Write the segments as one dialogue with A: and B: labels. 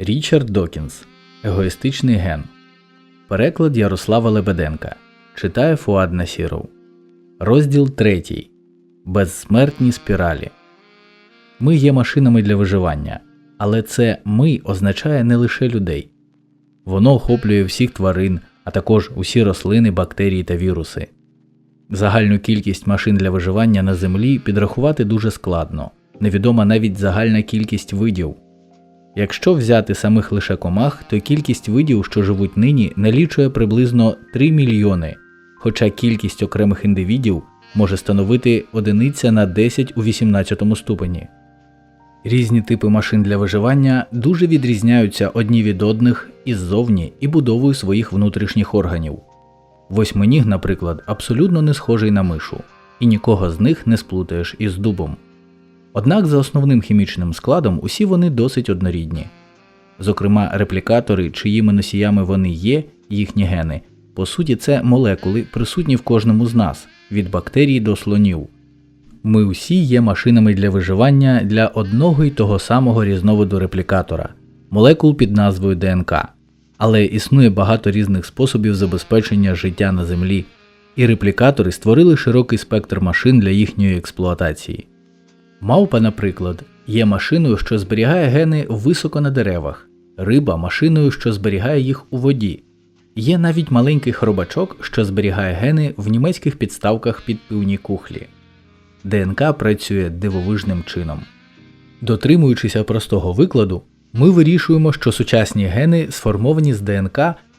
A: Річард Докінс Егоїстичний ген. Переклад Ярослава Лебеденка. Читає Фуад Насіров. Розділ 3. Безсмертні спіралі. Ми є машинами для виживання, але це ми означає не лише людей. Воно охоплює всіх тварин, а також усі рослини, бактерії та віруси. Загальну кількість машин для виживання на Землі підрахувати дуже складно, невідома навіть загальна кількість видів. Якщо взяти самих лише комах, то кількість видів, що живуть нині, налічує приблизно 3 мільйони, хоча кількість окремих індивідів може становити одиниця на 10 у 18 ступені. Різні типи машин для виживання дуже відрізняються одні від одних іззовні і будовою своїх внутрішніх органів. Восьминіг, наприклад, абсолютно не схожий на мишу, і нікого з них не сплутаєш із дубом. Однак за основним хімічним складом усі вони досить однорідні. Зокрема, реплікатори, чиїми носіями вони є, їхні гени, по суті, це молекули, присутні в кожному з нас, від бактерій до слонів. Ми усі є машинами для виживання для одного й того самого різновиду реплікатора молекул під назвою ДНК. Але існує багато різних способів забезпечення життя на Землі, і реплікатори створили широкий спектр машин для їхньої експлуатації. Мавпа, наприклад, є машиною, що зберігає гени високо на деревах, риба машиною, що зберігає їх у воді. Є навіть маленький хробачок, що зберігає гени в німецьких підставках під пивні кухлі. ДНК працює дивовижним чином. Дотримуючися простого викладу, ми вирішуємо, що сучасні гени, сформовані з ДНК,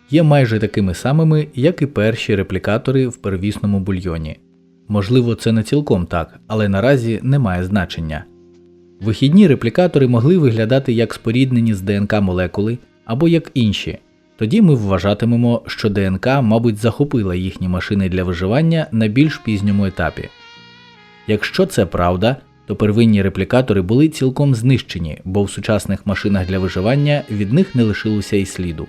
A: є майже такими самими, як і перші реплікатори в первісному бульйоні. Можливо, це не цілком так, але наразі не має значення. Вихідні реплікатори могли виглядати як споріднені з ДНК молекули або як інші. Тоді ми вважатимемо, що ДНК, мабуть, захопила їхні машини для виживання на більш пізньому етапі. Якщо це правда, то первинні реплікатори були цілком знищені, бо в сучасних машинах для виживання від них не лишилося й сліду.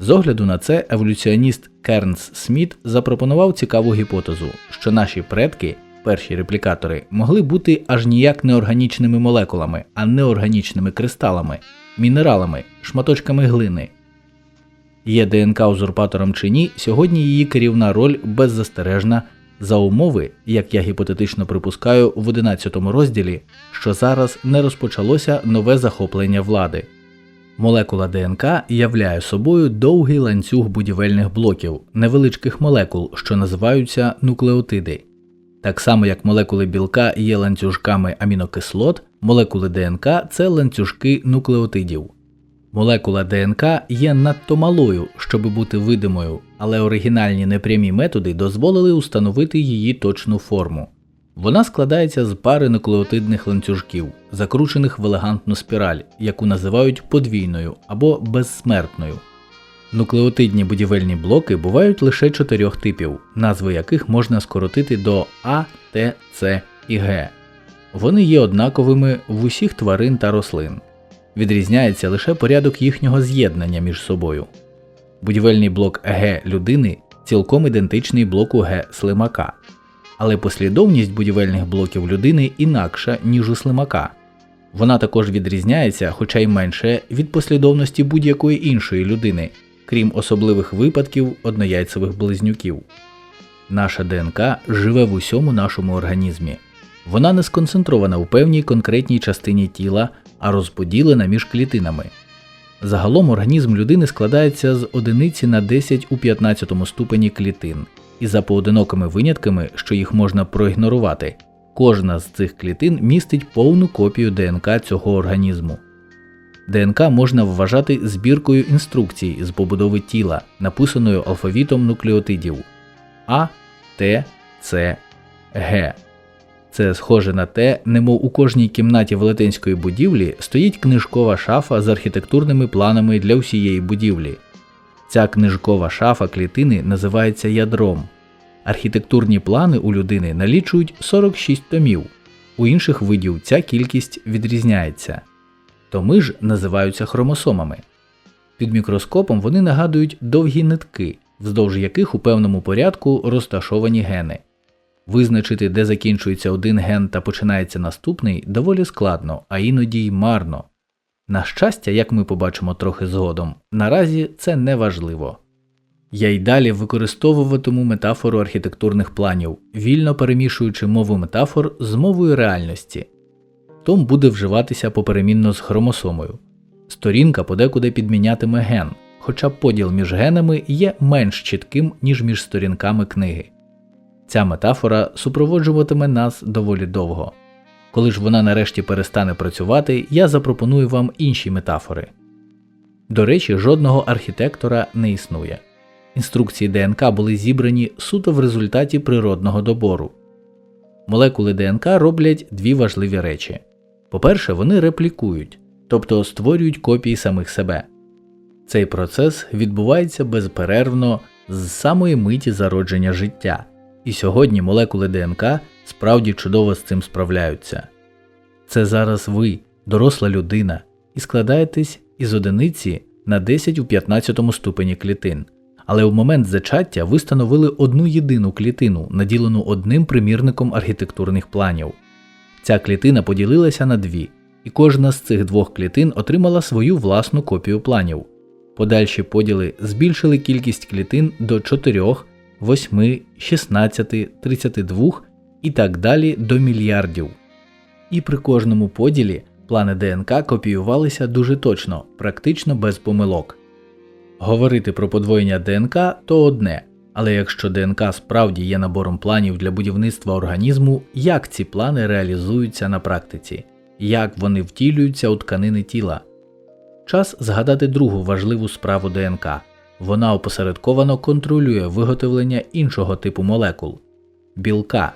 A: З огляду на це еволюціоніст Кернс Сміт запропонував цікаву гіпотезу, що наші предки, перші реплікатори, могли бути аж ніяк неорганічними молекулами, а неорганічними кристалами, мінералами, шматочками глини. Є ДНК узурпатором чи ні, сьогодні її керівна роль беззастережна за умови, як я гіпотетично припускаю в 11 розділі, що зараз не розпочалося нове захоплення влади. Молекула ДНК являє собою довгий ланцюг будівельних блоків, невеличких молекул, що називаються нуклеотиди. Так само як молекули білка є ланцюжками амінокислот, молекули ДНК це ланцюжки нуклеотидів. Молекула ДНК є надто малою, щоб бути видимою, але оригінальні непрямі методи дозволили установити її точну форму. Вона складається з пари нуклеотидних ланцюжків, закручених в елегантну спіраль, яку називають подвійною або безсмертною. Нуклеотидні будівельні блоки бувають лише чотирьох типів, назви яких можна скоротити до А, Т, С і Г. Вони є однаковими в усіх тварин та рослин. Відрізняється лише порядок їхнього з'єднання між собою. Будівельний блок Г людини цілком ідентичний блоку Г слимака, але послідовність будівельних блоків людини інакша, ніж у слимака. Вона також відрізняється, хоча й менше, від послідовності будь-якої іншої людини, крім особливих випадків однояйцевих близнюків. Наша ДНК живе в усьому нашому організмі. Вона не сконцентрована у певній конкретній частині тіла, а розподілена між клітинами. Загалом організм людини складається з одиниці на 10 у 15 ступені клітин, і за поодинокими винятками, що їх можна проігнорувати, кожна з цих клітин містить повну копію ДНК цього організму. ДНК можна вважати збіркою інструкцій з побудови тіла, написаною алфавітом нуклеотидів А, Т, С, Г. Це схоже на те, немов у кожній кімнаті велетенської будівлі стоїть книжкова шафа з архітектурними планами для всієї будівлі. Ця книжкова шафа клітини називається ядром. Архітектурні плани у людини налічують 46 томів, у інших видів ця кількість відрізняється. Томи ж називаються хромосомами. Під мікроскопом вони нагадують довгі нитки, вздовж яких у певному порядку розташовані гени. Визначити, де закінчується один ген та починається наступний, доволі складно, а іноді й марно. На щастя, як ми побачимо трохи згодом, наразі це не важливо. Я й далі використовуватиму метафору архітектурних планів, вільно перемішуючи мову метафор з мовою реальності. Том буде вживатися поперемінно з хромосомою. Сторінка подекуди підмінятиме ген, хоча поділ між генами є менш чітким, ніж між сторінками книги. Ця метафора супроводжуватиме нас доволі довго. Коли ж вона нарешті перестане працювати, я запропоную вам інші метафори. До речі, жодного архітектора не існує. Інструкції ДНК були зібрані суто в результаті природного добору. Молекули ДНК роблять дві важливі речі. По-перше, вони реплікують, тобто створюють копії самих себе. Цей процес відбувається безперервно з самої миті зародження життя, і сьогодні молекули ДНК справді чудово з цим справляються. Це зараз ви, доросла людина, і складаєтесь із одиниці на 10 у 15 ступені клітин, але в момент зачаття ви становили одну єдину клітину, наділену одним примірником архітектурних планів. Ця клітина поділилася на дві, і кожна з цих двох клітин отримала свою власну копію планів. Подальші поділи збільшили кількість клітин до 4, 8, 16, 32 і так далі до мільярдів. І при кожному поділі плани ДНК копіювалися дуже точно, практично без помилок. Говорити про подвоєння ДНК то одне, але якщо ДНК справді є набором планів для будівництва організму, як ці плани реалізуються на практиці, як вони втілюються у тканини тіла. Час згадати другу важливу справу ДНК вона опосередковано контролює виготовлення іншого типу молекул білка.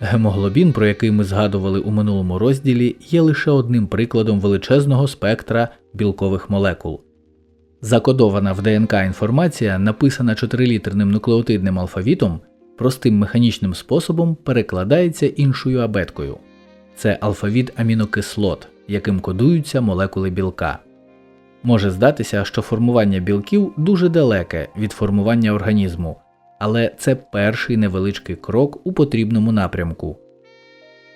A: Гемоглобін, про який ми згадували у минулому розділі, є лише одним прикладом величезного спектра білкових молекул. Закодована в ДНК інформація, написана чотирилітерним нуклеотидним алфавітом, простим механічним способом перекладається іншою абеткою. Це алфавіт амінокислот, яким кодуються молекули білка. Може здатися, що формування білків дуже далеке від формування організму, але це перший невеличкий крок у потрібному напрямку.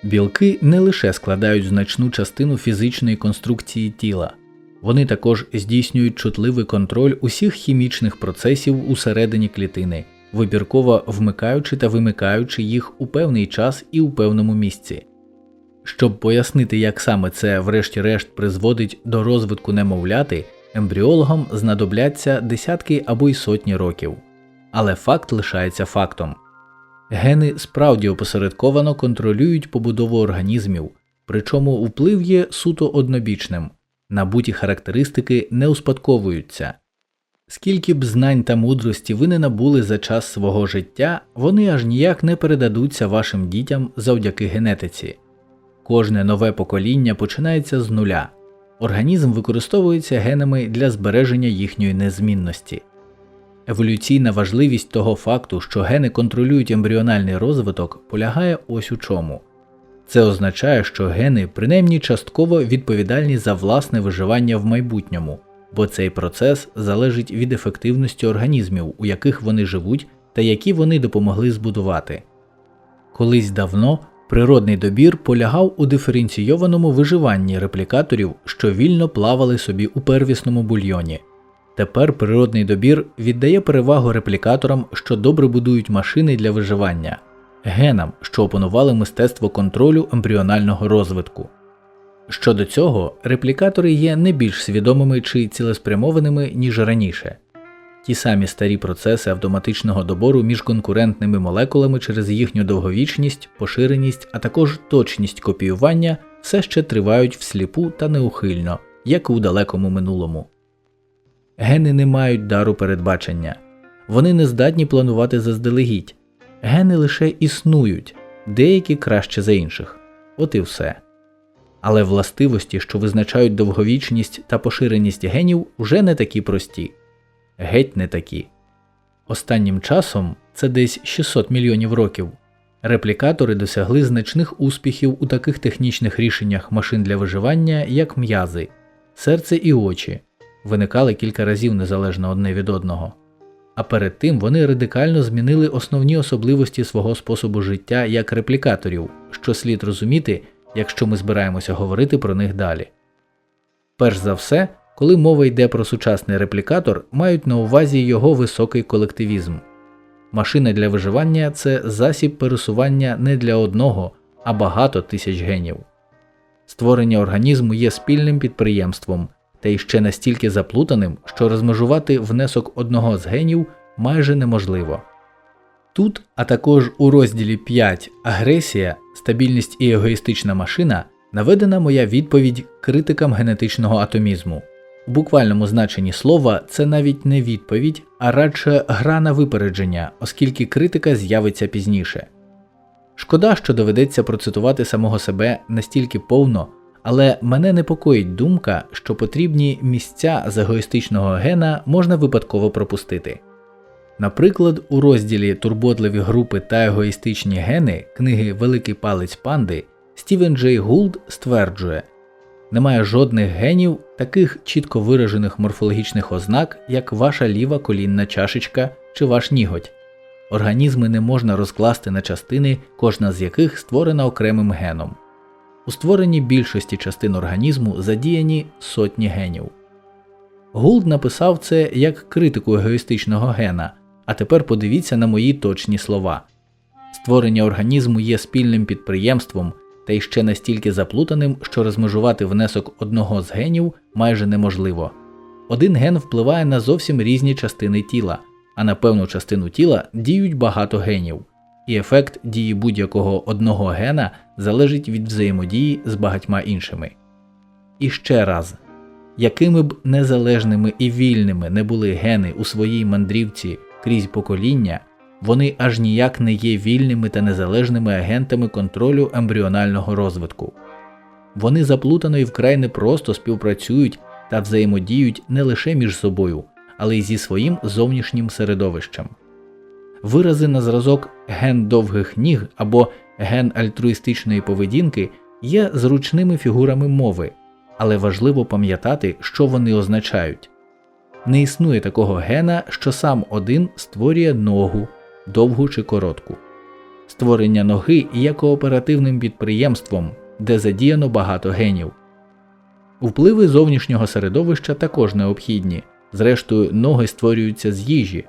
A: Білки не лише складають значну частину фізичної конструкції тіла, вони також здійснюють чутливий контроль усіх хімічних процесів усередині клітини, вибірково вмикаючи та вимикаючи їх у певний час і у певному місці. Щоб пояснити, як саме це, врешті-решт, призводить до розвитку немовляти, ембріологам знадобляться десятки або й сотні років. Але факт лишається фактом гени справді опосередковано контролюють побудову організмів, причому вплив є суто однобічним, набуті характеристики не успадковуються. Скільки б знань та мудрості ви не набули за час свого життя, вони аж ніяк не передадуться вашим дітям завдяки генетиці. Кожне нове покоління починається з нуля. Організм використовується генами для збереження їхньої незмінності. Еволюційна важливість того факту, що гени контролюють ембріональний розвиток, полягає ось у чому. Це означає, що гени принаймні частково відповідальні за власне виживання в майбутньому, бо цей процес залежить від ефективності організмів, у яких вони живуть та які вони допомогли збудувати. Колись давно Природний добір полягав у диференційованому виживанні реплікаторів, що вільно плавали собі у первісному бульйоні. Тепер природний добір віддає перевагу реплікаторам, що добре будують машини для виживання, генам, що опанували мистецтво контролю ембріонального розвитку. Щодо цього, реплікатори є не більш свідомими чи цілеспрямованими, ніж раніше. Ті самі старі процеси автоматичного добору між конкурентними молекулами через їхню довговічність, поширеність, а також точність копіювання все ще тривають всліпу та неухильно, як і у далекому минулому. Гени не мають дару передбачення, вони не здатні планувати заздалегідь, гени лише існують, деякі краще за інших. От і все. Але властивості, що визначають довговічність та поширеність генів, вже не такі прості геть не такі. Останнім часом, це десь 600 мільйонів років, реплікатори досягли значних успіхів у таких технічних рішеннях машин для виживання, як м'язи, серце і очі, виникали кілька разів незалежно одне від одного. А перед тим вони радикально змінили основні особливості свого способу життя як реплікаторів, що слід розуміти, якщо ми збираємося говорити про них далі. Перш за все, коли мова йде про сучасний реплікатор, мають на увазі його високий колективізм. Машина для виживання це засіб пересування не для одного, а багато тисяч генів. Створення організму є спільним підприємством, та й ще настільки заплутаним, що розмежувати внесок одного з генів майже неможливо. Тут, а також у розділі 5 Агресія, стабільність і егоїстична машина наведена моя відповідь критикам генетичного атомізму. У буквальному значенні слова це навіть не відповідь, а радше гра на випередження, оскільки критика з'явиться пізніше. Шкода, що доведеться процитувати самого себе настільки повно, але мене непокоїть думка, що потрібні місця з егоїстичного гена можна випадково пропустити. Наприклад, у розділі Турботливі групи та егоїстичні гени книги Великий палець панди Стівен Джей Гулд стверджує, немає жодних генів таких чітко виражених морфологічних ознак, як ваша ліва колінна чашечка чи ваш ніготь. Організми не можна розкласти на частини, кожна з яких створена окремим геном. У створенні більшості частин організму задіяні сотні генів. Гулд написав це як критику егоїстичного гена, а тепер подивіться на мої точні слова. Створення організму є спільним підприємством, та й ще настільки заплутаним, що розмежувати внесок одного з генів майже неможливо. Один ген впливає на зовсім різні частини тіла, а на певну частину тіла діють багато генів, і ефект дії будь-якого одного гена залежить від взаємодії з багатьма іншими. І ще раз, якими б незалежними і вільними не були гени у своїй мандрівці крізь покоління, вони аж ніяк не є вільними та незалежними агентами контролю ембріонального розвитку. Вони заплутано і вкрай непросто співпрацюють та взаємодіють не лише між собою, але й зі своїм зовнішнім середовищем. Вирази на зразок ген довгих ніг або ген альтруїстичної поведінки є зручними фігурами мови, але важливо пам'ятати, що вони означають. Не існує такого гена, що сам один створює ногу, довгу чи коротку. Створення ноги є кооперативним підприємством, де задіяно багато генів. Впливи зовнішнього середовища також необхідні, зрештою, ноги створюються з їжі,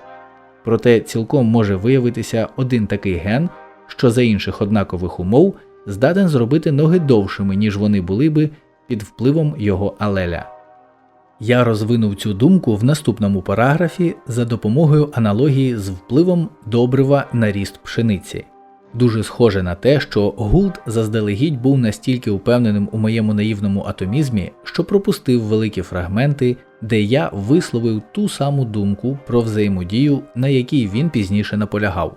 A: проте цілком може виявитися один такий ген, що за інших однакових умов здатен зробити ноги довшими, ніж вони були би під впливом його алеля. Я розвинув цю думку в наступному параграфі за допомогою аналогії з впливом добрива на ріст пшениці. Дуже схоже на те, що Гулд заздалегідь був настільки упевненим у моєму наївному атомізмі, що пропустив великі фрагменти, де я висловив ту саму думку про взаємодію, на якій він пізніше наполягав.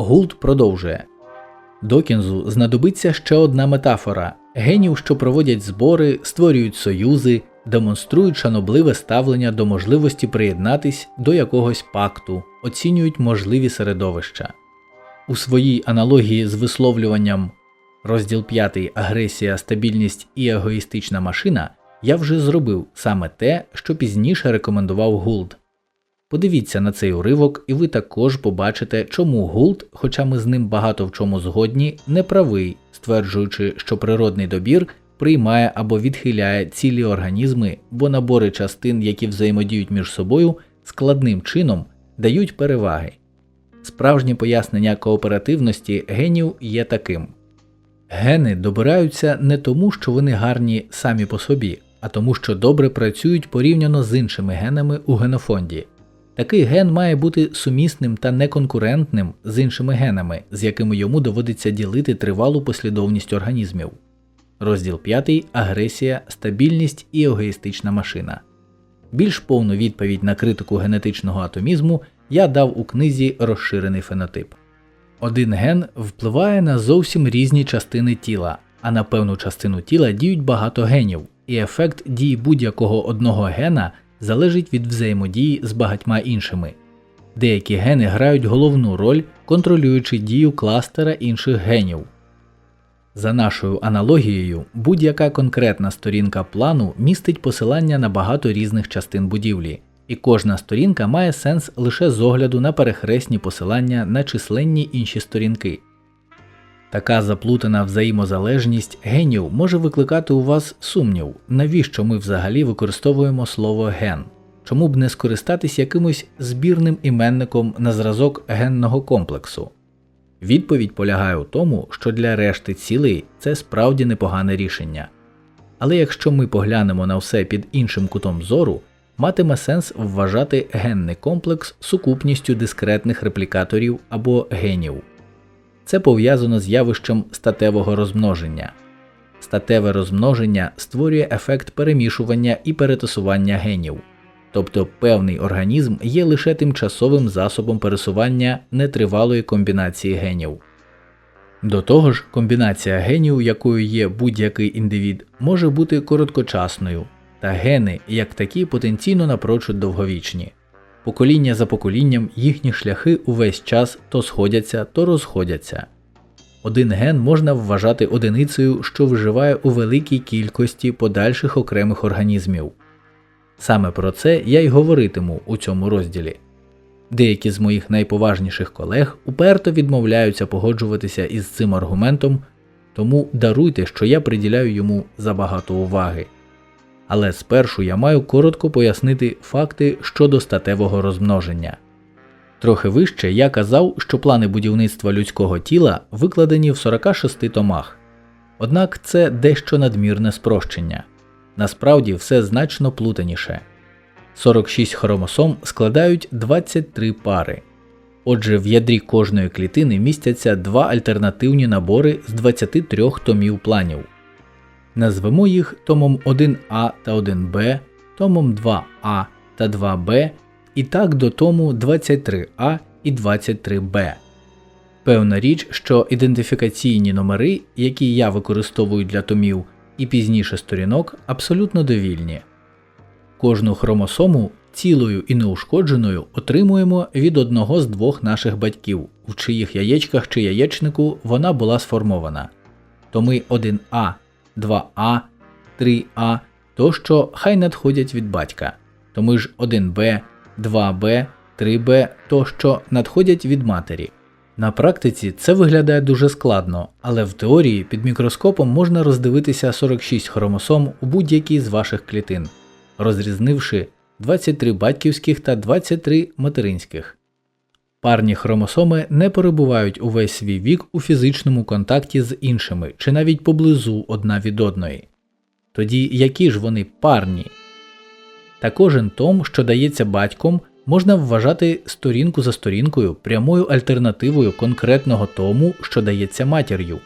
A: Гулд продовжує Докінзу знадобиться ще одна метафора генів, що проводять збори, створюють союзи, демонструють шанобливе ставлення до можливості приєднатись до якогось пакту, оцінюють можливі середовища. У своїй аналогії з висловлюванням розділ 5 агресія, стабільність і егоїстична машина я вже зробив саме те, що пізніше рекомендував Гулд. Подивіться на цей уривок, і ви також побачите, чому Гулд, хоча ми з ним багато в чому згодні, не правий, стверджуючи, що природний добір приймає або відхиляє цілі організми, бо набори частин, які взаємодіють між собою, складним чином дають переваги. Справжнє пояснення кооперативності генів є таким гени добираються не тому, що вони гарні самі по собі, а тому, що добре працюють порівняно з іншими генами у генофонді. Такий ген має бути сумісним та неконкурентним з іншими генами, з якими йому доводиться ділити тривалу послідовність організмів. Розділ 5 Агресія, стабільність і егоїстична машина. Більш повну відповідь на критику генетичного атомізму я дав у книзі Розширений фенотип. Один ген впливає на зовсім різні частини тіла, а на певну частину тіла діють багато генів, і ефект дії будь-якого одного гена залежить від взаємодії з багатьма іншими. Деякі гени грають головну роль, контролюючи дію кластера інших генів. За нашою аналогією, будь-яка конкретна сторінка плану містить посилання на багато різних частин будівлі, і кожна сторінка має сенс лише з огляду на перехресні посилання на численні інші сторінки. Така заплутана взаємозалежність генів може викликати у вас сумнів, навіщо ми взагалі використовуємо слово ген. Чому б не скористатись якимось збірним іменником на зразок генного комплексу? Відповідь полягає у тому, що для решти цілей це справді непогане рішення. Але якщо ми поглянемо на все під іншим кутом зору, матиме сенс вважати генний комплекс сукупністю дискретних реплікаторів або генів. Це пов'язано з явищем статевого розмноження. Статеве розмноження створює ефект перемішування і перетасування генів, тобто певний організм є лише тимчасовим засобом пересування нетривалої комбінації генів. До того ж, комбінація генів, якою є будь-який індивід, може бути короткочасною, та гени, як такі, потенційно напрочуд довговічні. Покоління за поколінням їхні шляхи увесь час то сходяться, то розходяться. Один ген можна вважати одиницею, що виживає у великій кількості подальших окремих організмів. Саме про це я й говоритиму у цьому розділі. Деякі з моїх найповажніших колег уперто відмовляються погоджуватися із цим аргументом, тому даруйте, що я приділяю йому забагато уваги. Але спершу я маю коротко пояснити факти щодо статевого розмноження. Трохи вище я казав, що плани будівництва людського тіла викладені в 46 томах. Однак це дещо надмірне спрощення. Насправді все значно плутаніше. 46 хромосом складають 23 пари. Отже, в ядрі кожної клітини містяться два альтернативні набори з 23 томів планів. Назвемо їх томом 1А та 1Б, томом 2А та 2Б і так до тому 23А і 23Б. Певна річ, що ідентифікаційні номери, які я використовую для томів і пізніше сторінок, абсолютно довільні. Кожну хромосому цілою і неушкодженою отримуємо від одного з двох наших батьків, в чиїх яєчках чи яєчнику вона була сформована. Томи 1А, 2А, 3А тощо хай надходять від батька, томи ж 1Б, 2Б, 3Б тощо надходять від матері. На практиці це виглядає дуже складно, але в теорії під мікроскопом можна роздивитися 46 хромосом у будь-якій з ваших клітин, розрізнивши 23 батьківських та 23 материнських. Парні хромосоми не перебувають увесь свій вік у фізичному контакті з іншими чи навіть поблизу одна від одної. Тоді які ж вони парні? Та кожен том, що дається батьком, можна вважати сторінку за сторінкою прямою альтернативою конкретного тому, що дається матір'ю.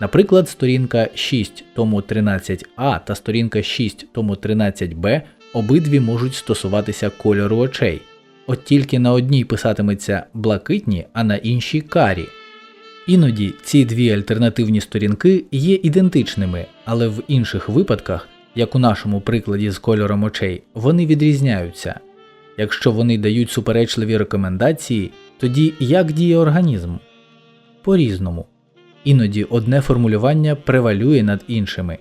A: Наприклад, сторінка 6 тому 13а та сторінка 6 тому 13б обидві можуть стосуватися кольору очей, от тільки на одній писатиметься блакитні, а на іншій карі. Іноді ці дві альтернативні сторінки є ідентичними, але в інших випадках, як у нашому прикладі з кольором очей, вони відрізняються. Якщо вони дають суперечливі рекомендації, тоді як діє організм? По різному. Іноді одне формулювання превалює над іншими.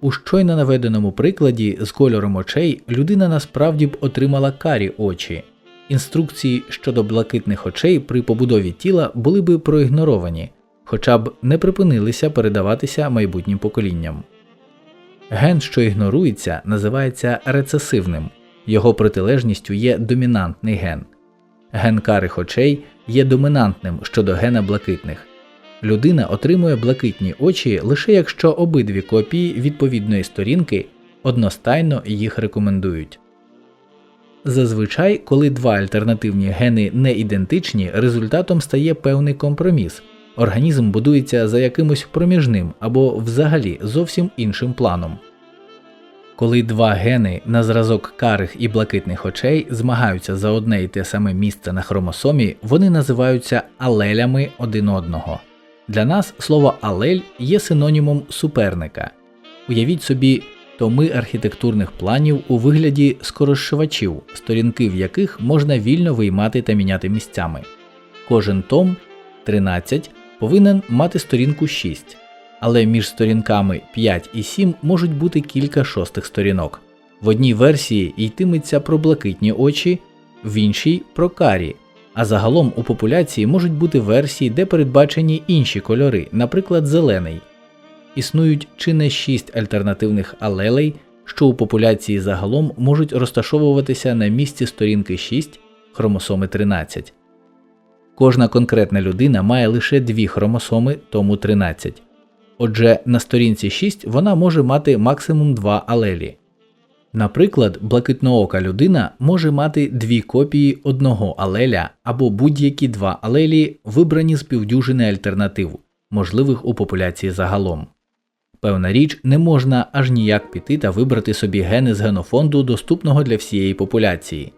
A: У щойно наведеному прикладі з кольором очей людина насправді б отримала карі очі. Інструкції щодо блакитних очей при побудові тіла були б проігноровані, хоча б не припинилися передаватися майбутнім поколінням. Ген, що ігнорується, називається рецесивним, його протилежністю є домінантний ген. Ген карих очей є домінантним щодо гена блакитних. Людина отримує блакитні очі лише якщо обидві копії відповідної сторінки одностайно їх рекомендують. Зазвичай, коли два альтернативні гени не ідентичні, результатом стає певний компроміс. Організм будується за якимось проміжним або взагалі зовсім іншим планом. Коли два гени на зразок карих і блакитних очей змагаються за одне і те саме місце на хромосомі, вони називаються алелями один одного. Для нас слово алель є синонімом суперника. Уявіть собі томи архітектурних планів у вигляді скорозшивачів, сторінки в яких можна вільно виймати та міняти місцями. Кожен том 13 повинен мати сторінку 6, але між сторінками 5 і 7 можуть бути кілька шостих сторінок. В одній версії йтиметься про блакитні очі, в іншій про карі, А загалом у популяції можуть бути версії, де передбачені інші кольори, наприклад, зелений. Існують чи не 6 альтернативних алелей, що у популяції загалом можуть розташовуватися на місці сторінки 6 хромосоми 13. Кожна конкретна людина має лише дві хромосоми, тому 13. Отже, на сторінці 6 вона може мати максимум 2 алелі. Наприклад, блакитноока людина може мати дві копії одного алеля або будь-які два алелі, вибрані з півдюжини альтернатив, можливих у популяції загалом. Певна річ, не можна аж ніяк піти та вибрати собі гени з генофонду, доступного для всієї популяції.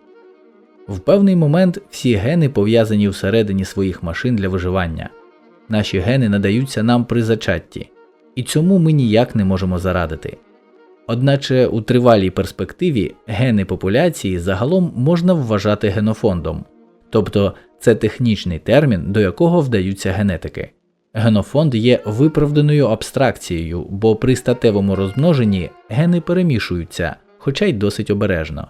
A: В певний момент всі гени пов'язані всередині своїх машин для виживання. Наші гени надаються нам при зачатті, і цьому ми ніяк не можемо зарадити. Одначе у тривалій перспективі гени популяції загалом можна вважати генофондом, тобто це технічний термін, до якого вдаються генетики. Генофонд є виправданою абстракцією, бо при статевому розмноженні гени перемішуються, хоча й досить обережно.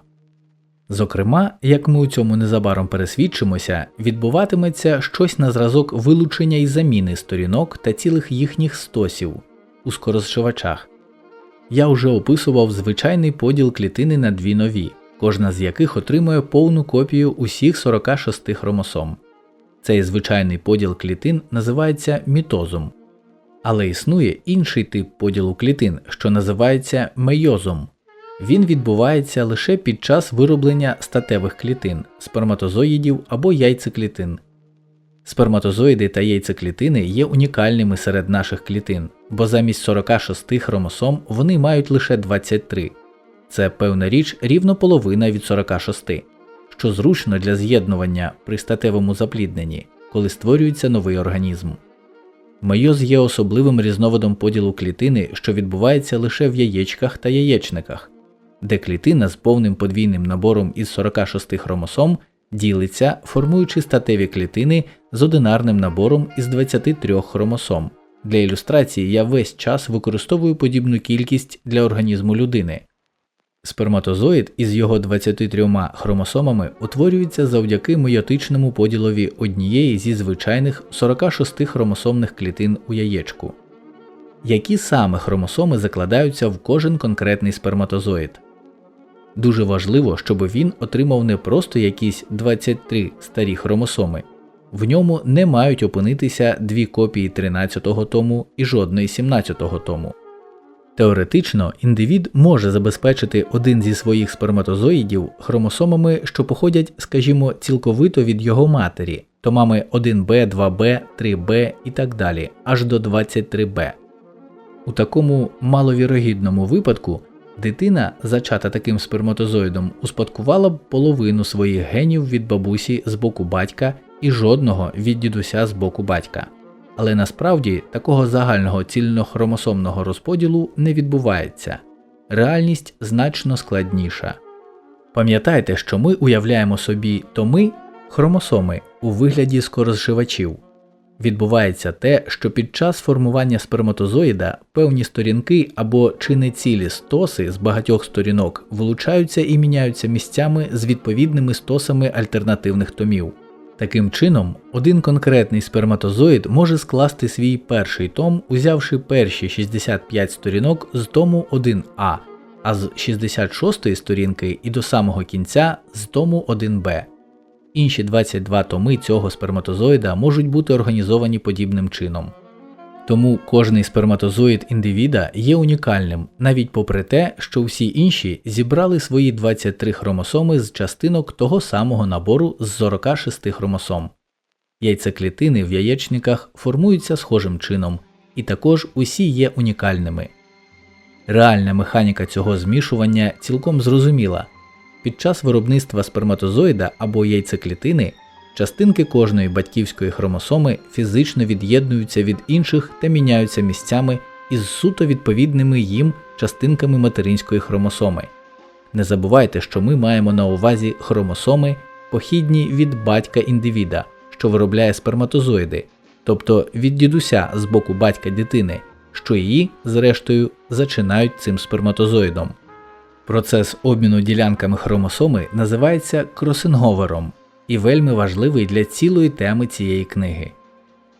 A: Зокрема, як ми у цьому незабаром пересвідчимося, відбуватиметься щось на зразок вилучення і заміни сторінок та цілих їхніх стосів у скорозшивачах. Я вже описував звичайний поділ клітини на дві нові, кожна з яких отримує повну копію усіх 46 хромосом. Цей звичайний поділ клітин називається мітозом. Але існує інший тип поділу клітин, що називається мейозом. Він відбувається лише під час вироблення статевих клітин, сперматозоїдів або яйцеклітин. Сперматозоїди та яйцеклітини є унікальними серед наших клітин, бо замість 46 хромосом вони мають лише 23. Це певна річ рівно половина від 46, що зручно для з'єднування при статевому заплідненні, коли створюється новий організм. Мейоз є особливим різновидом поділу клітини, що відбувається лише в яєчках та яєчниках, де клітина з повним подвійним набором із 46 хромосом ділиться, формуючи статеві клітини з одинарним набором із 23 хромосом. Для ілюстрації я весь час використовую подібну кількість для організму людини. Сперматозоїд із його 23 хромосомами утворюється завдяки мейотичному поділові однієї зі звичайних 46 хромосомних клітин у яєчку. Які саме хромосоми закладаються в кожен конкретний сперматозоїд? Дуже важливо, щоб він отримав не просто якісь 23 старі хромосоми, в ньому не мають опинитися дві копії 13-го тому і жодної 17-го тому. Теоретично, індивід може забезпечити один зі своїх сперматозоїдів хромосомами, що походять, скажімо, цілковито від його матері, томами 1b, 2b, 3b і так далі, аж до 23b. У такому маловірогідному випадку дитина, зачата таким сперматозоїдом, успадкувала б половину своїх генів від бабусі з боку батька і жодного від дідуся з боку батька. Але насправді такого загального цільнохромосомного розподілу не відбувається. Реальність значно складніша. Пам'ятайте, що ми уявляємо собі томи хромосоми у вигляді скорозживачів. Відбувається те, що під час формування сперматозоїда певні сторінки або чи не цілі стоси з багатьох сторінок вилучаються і міняються місцями з відповідними стосами альтернативних томів. Таким чином, один конкретний сперматозоїд може скласти свій перший том, узявши перші 65 сторінок з тому 1А, а з 66 сторінки і до самого кінця з тому 1Б. Інші 22 томи цього сперматозоїда можуть бути організовані подібним чином. Тому кожний сперматозоїд індивіда є унікальним, навіть попри те, що всі інші зібрали свої 23 хромосоми з частинок того самого набору з 46 хромосом. Яйцеклітини в яєчниках формуються схожим чином, і також усі є унікальними. Реальна механіка цього змішування цілком зрозуміла. Під час виробництва сперматозоїда або яйцеклітини частинки кожної батьківської хромосоми фізично від'єднуються від інших та міняються місцями із суто відповідними їм частинками материнської хромосоми. Не забувайте, що ми маємо на увазі хромосоми, похідні від батька індивіда, що виробляє сперматозоїди, тобто від дідуся з боку батька дитини, що її, зрештою, зачинають цим сперматозоїдом. Процес обміну ділянками хромосоми називається кросинговером. І вельми важливий для цілої теми цієї книги.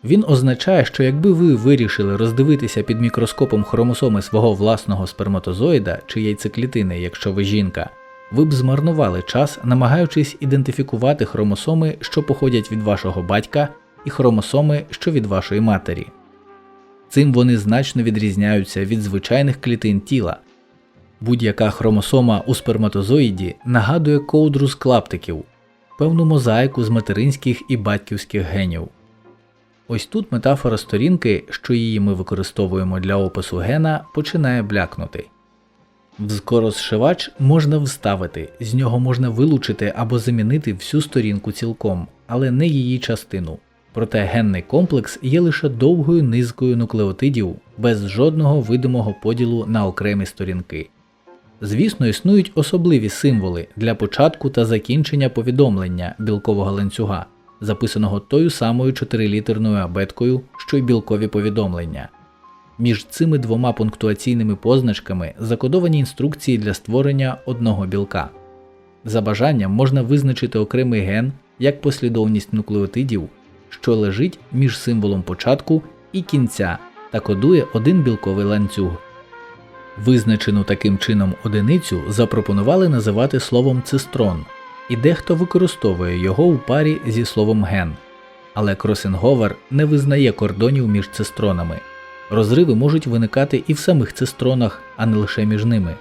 A: Він означає, що якби ви вирішили роздивитися під мікроскопом хромосоми свого власного сперматозоїда чи яйцеклітини, якщо ви жінка, ви б змарнували час, намагаючись ідентифікувати хромосоми, що походять від вашого батька, і хромосоми, що від вашої матері. Цим вони значно відрізняються від звичайних клітин тіла. Будь-яка хромосома у сперматозоїді нагадує ковдру з клаптиків, певну мозаїку з материнських і батьківських генів. Ось тут метафора сторінки, що її ми використовуємо для опису гена, починає блякнути. В скорозшивач можна вставити, з нього можна вилучити або замінити всю сторінку цілком, але не її частину. Проте генний комплекс є лише довгою низкою нуклеотидів без жодного видимого поділу на окремі сторінки. Звісно, існують особливі символи для початку та закінчення повідомлення білкового ланцюга, записаного тою самою чотирилітерною абеткою, що й білкові повідомлення. Між цими двома пунктуаційними позначками закодовані інструкції для створення одного білка. За бажанням можна визначити окремий ген як послідовність нуклеотидів, що лежить між символом початку і кінця та кодує один білковий ланцюг. Визначену таким чином одиницю запропонували називати словом цистрон, і дехто використовує його у парі зі словом ген. Але Кросінговер не визнає кордонів між цистронами. Розриви можуть виникати і в самих цистронах, а не лише між ними.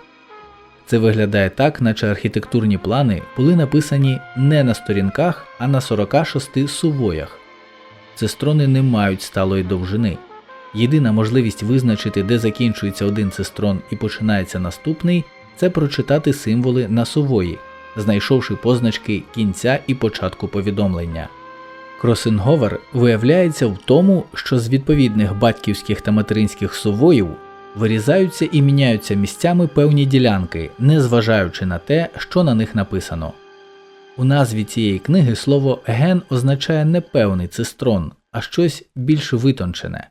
A: Це виглядає так, наче архітектурні плани були написані не на сторінках, а на 46 сувоях. Цистрони не мають сталої довжини. Єдина можливість визначити, де закінчується один цистрон і починається наступний, це прочитати символи на сувої, знайшовши позначки кінця і початку повідомлення. Кросинговер виявляється в тому, що з відповідних батьківських та материнських сувоїв вирізаються і міняються місцями певні ділянки, незважаючи на те, що на них написано. У назві цієї книги слово ген означає не певний цистрон, а щось більш витончене.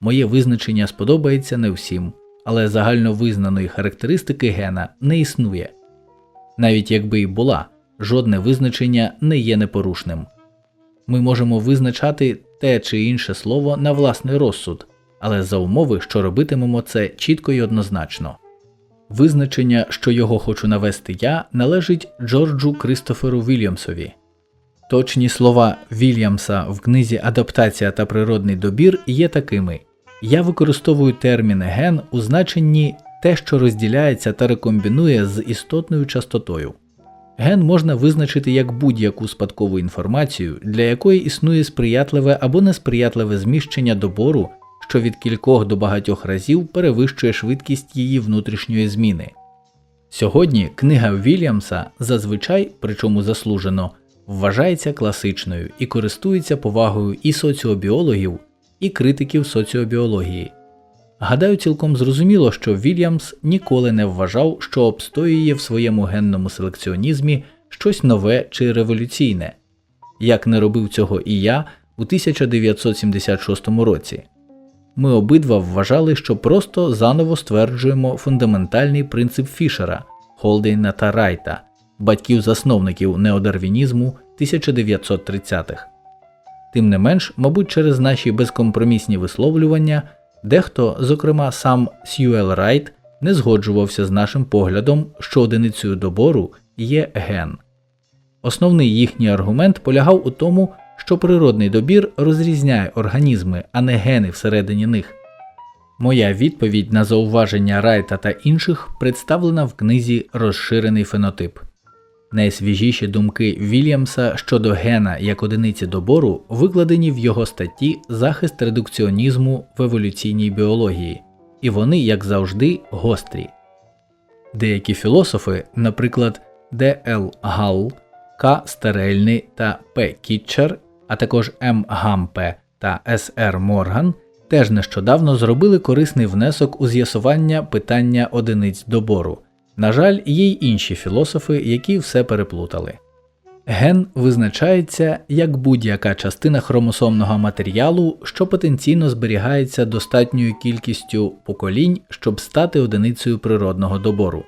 A: Моє визначення сподобається не всім, але загальновизнаної характеристики гена не існує. Навіть якби і була, жодне визначення не є непорушним. Ми можемо визначати те чи інше слово на власний розсуд, але за умови, що робитимемо це чітко і однозначно. Визначення, що його хочу навести я, належить Джорджу Кристоферу Вільямсові. Точні слова Вільямса в книзі Адаптація та природний добір є такими: Я використовую термін ген у значенні те, що розділяється та рекомбінує з істотною частотою. Ген можна визначити як будь-яку спадкову інформацію, для якої існує сприятливе або несприятливе зміщення добору, що від кількох до багатьох разів перевищує швидкість її внутрішньої зміни. Сьогодні книга Вільямса зазвичай, причому заслужено, вважається класичною і користується повагою і соціобіологів, і критиків соціобіології. Гадаю, цілком зрозуміло, що Вільямс ніколи не вважав, що обстоює в своєму генному селекціонізмі щось нове чи революційне, як не робив цього і я у 1976 році. Ми обидва вважали, що просто заново стверджуємо фундаментальний принцип Фішера, Холдейна та Райта, батьків-засновників неодарвінізму 1930-х. Тим не менш, мабуть, через наші безкомпромісні висловлювання. Дехто, зокрема сам Сьюел Райт, не згоджувався з нашим поглядом, що одиницею добору є ген. Основний їхній аргумент полягав у тому, що природний добір розрізняє організми, а не гени всередині них. Моя відповідь на зауваження Райта та інших представлена в книзі Розширений фенотип. Найсвіжіші думки Вільямса щодо гена як одиниці добору викладені в його статті Захист редукціонізму в еволюційній біології, і вони, як завжди, гострі. Деякі філософи, наприклад, Д. Л. Галл, К. Стерельний та П. Кітчер, а також М. Гампе та С. Р. Морган, теж нещодавно зробили корисний внесок у з'ясування питання одиниць добору. На жаль, є й інші філософи, які все переплутали. Ген визначається як будь-яка частина хромосомного матеріалу, що потенційно зберігається достатньою кількістю поколінь, щоб стати одиницею природного добору.